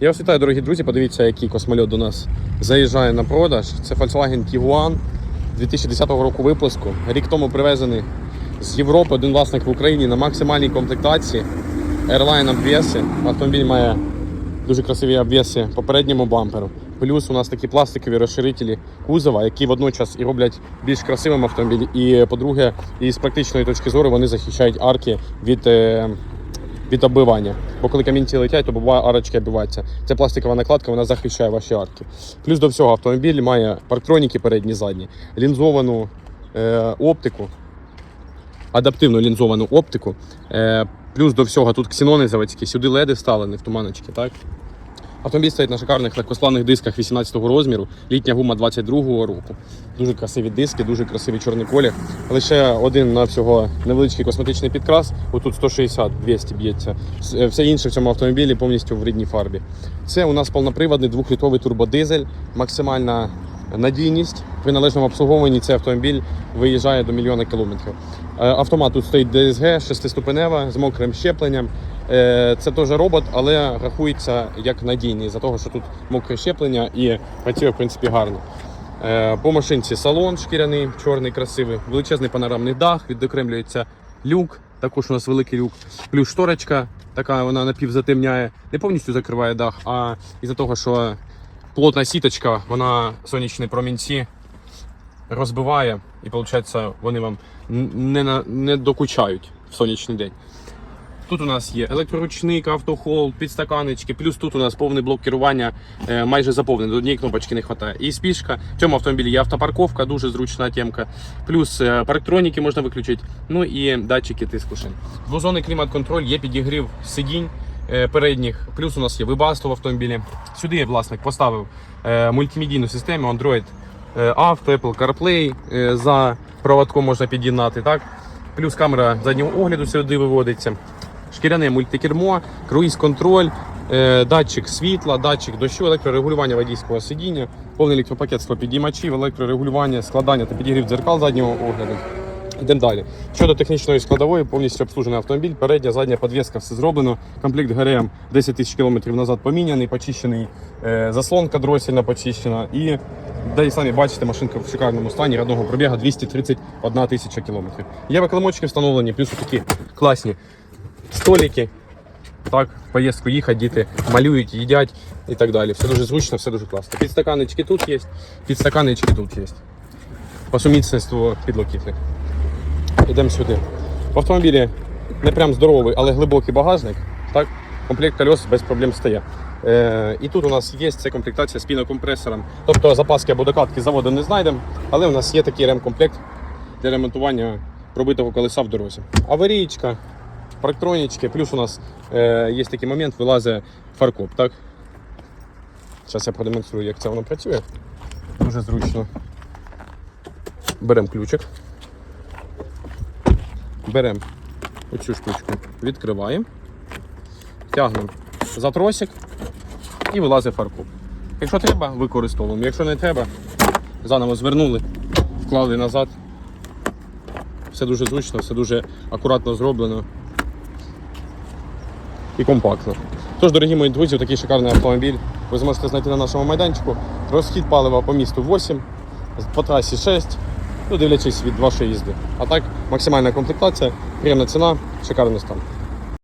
Я вас вітаю, дорогі друзі. Подивіться, який космольот до нас заїжджає на продаж. Це Volkswagen Tiguan 2010 року випуску. Рік тому привезений з Європи один власник в Україні на максимальній комплектації. Airline обвеси. Автомобіль має дуже красиві обвеси по передньому бамперу. Плюс у нас такі пластикові розширителі кузова, які водночас і роблять більш красивим автомобіль. І, по-друге, і з практичної точки зору вони захищають арки від. Від оббивання. Бо коли камінці летять, то арочки оббиваються. Ця пластикова накладка вона захищає ваші арки. Плюс до всього автомобіль має парктроніки передні, задні, лінзовану е, оптику, адаптивну лінзовану оптику. Е, плюс до всього тут ксінони заводські, сюди леди вставлені в туманочки. Так? Автомобіль стоїть на шикарних легкосланих дисках 18-го розміру, літня гума 22-го року. Дуже красиві диски, дуже красивий чорний колір. Лише один на всього невеличкий косметичний підкрас. Отут 160-200 б'ється. Е, Все інше в цьому автомобілі повністю в рідній фарбі. Це у нас повноприводний двохлітровий турбодизель, максимальна надійність. При належному обслуговуванні цей автомобіль виїжджає до мільйона кілометрів. Е, Автомат тут стоїть DSG, шестиступенева з мокрим щепленням. Е, Це теж робот, але рахується як надійний за того, що тут мокре щеплення і працює в принципі гарно. Е, По машинці салон шкіряний, чорний, красивий, величезний панорамний дах, відокремлюється люк, також у нас великий люк, плюс шторочка, така вона напівзатемняє, не повністю закриває дах, а із-за того, що плотна сіточка, вона сонячні промінці розбиває, і виходить, вони вам не, не докучають в сонячний день. Тут у нас є електроручник, автохол, підстаканечки, плюс тут у нас повний блок керування е, майже заповнений, до однієї кнопочки не вистачає. І спішка. В цьому автомобілі є автопарковка, дуже зручна темка. Плюс е, парктроніки можна виключити. Ну і датчики тиску шин. Двозонний клімат-контроль, є підігрів сидінь передніх. Плюс у нас є вибаство в автомобілі. Сюди власник поставив е, мультимедійну систему Android е, Auto, Apple CarPlay. е, За проводком можна під'єднати. Так? Плюс камера заднього огляду сюди виводиться шкіряне мультикермо, круїз-контроль, е, датчик світла, датчик дощу, електрорегулювання водійського сидіння, повний електропакет склопідіймачів, електрорегулювання, складання та підігрів дзеркал заднього огляду. Йдемо далі. Щодо технічної складової, повністю обслужений автомобіль, передня, задня підвіска, все зроблено. Комплект ГРМ 10 тисяч кілометрів назад поміняний, почищений, е, заслонка дросільна почищена. І де і самі бачите, машинка в шикарному стані, родного пробігу 231 тисяча кілометрів. Є виклимочки встановлені, плюс такі класні столики. Так, в поїздку їхати, діти малюють, їдять і так далі. Все дуже зручно, все дуже класно. Підстаканнички тут є, підстаканнички тут є. По сумісництву підлокітник. Йдемо сюди. В автомобілі не прям здоровий, але глибокий багажник. Так? Комплект кольос без проблем стає. Е, і тут у нас є ця комплектація з пінокомпресором. Тобто запаски або докатки заводу не знайдемо, але у нас є такий ремкомплект для ремонтування пробитого колеса в дорозі. Аварійка, парктронічки, плюс у нас е, є такий момент, вилазить фаркоп. Так? Зараз я продемонструю, як це воно працює. Дуже зручно. Беремо ключик. Беремо оцю штучку, відкриваємо, тягнемо за тросик і вилазить фаркоп. Якщо треба, використовуємо. Якщо не треба, заново звернули, вклали назад. Все дуже зручно, все дуже акуратно зроблено і компактно. Тож, дорогі мої друзі, такий шикарний автомобіль ви зможете знайти на нашому майданчику. Розхід палива по місту 8, по трасі 6, ну, дивлячись від вашої їзди. А так, максимальна комплектація, приємна ціна, шикарний стан.